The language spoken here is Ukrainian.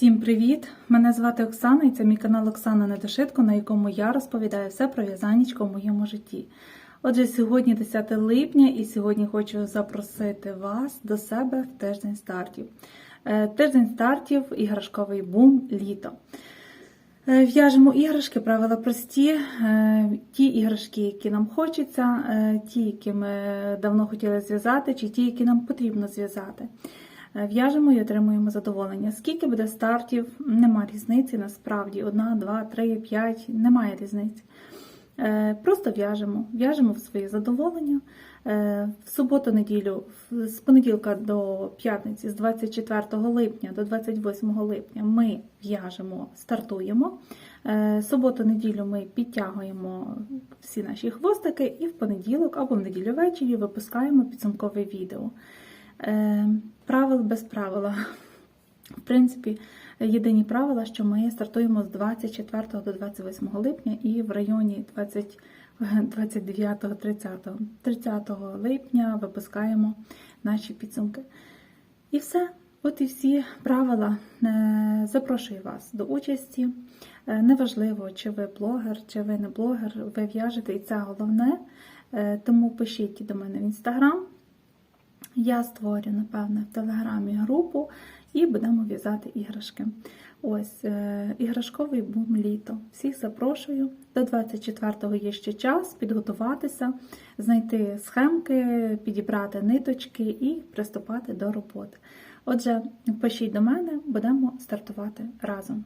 Всім привіт! Мене звати Оксана і це мій канал Оксана Недошитко, на якому я розповідаю все про в'язанічко в моєму житті. Отже, сьогодні 10 липня, і сьогодні хочу запросити вас до себе в тиждень стартів. Е, Тиждень стартів, іграшковий бум, літо. Е, В'яжемо іграшки, правила прості. Е, Ті іграшки, які нам хочеться, ті, які ми давно хотіли зв'язати, чи ті, які нам потрібно зв'язати. Е, В'яжемо і отримуємо задоволення. Скільки буде стартів, нема різниці насправді. Одна, два, три, п'ять, немає різниці. Е, Просто в'яжемо, в'яжемо в своє задоволення. Е, В суботу-неділю, з понеділка до п'ятниці, з 24 липня до 28 липня ми в'яжемо, стартуємо. Суботу-неділю ми підтягуємо всі наші хвостики і в понеділок або в неділю ввечері випускаємо підсумкове відео. Правил без правила. В принципі, єдині правила, що ми стартуємо з 24 до 28 липня і в районі 20, 29, 30, 30 липня випускаємо наші підсумки. І все. От і всі правила. Е, Запрошую вас до участі. Е, Неважливо, чи ви блогер, чи ви не блогер, ви в'яжете, і це головне. Е, Тому пишіть до мене в інстаграм. Я створю, напевне, в Телеграмі групу і будемо в'язати іграшки. Ось е, іграшковий бум літо. Всіх запрошую. До 24-го є ще час підготуватися, знайти схемки, підібрати ниточки і приступати до роботи. Отже, пишіть до мене, будемо стартувати разом.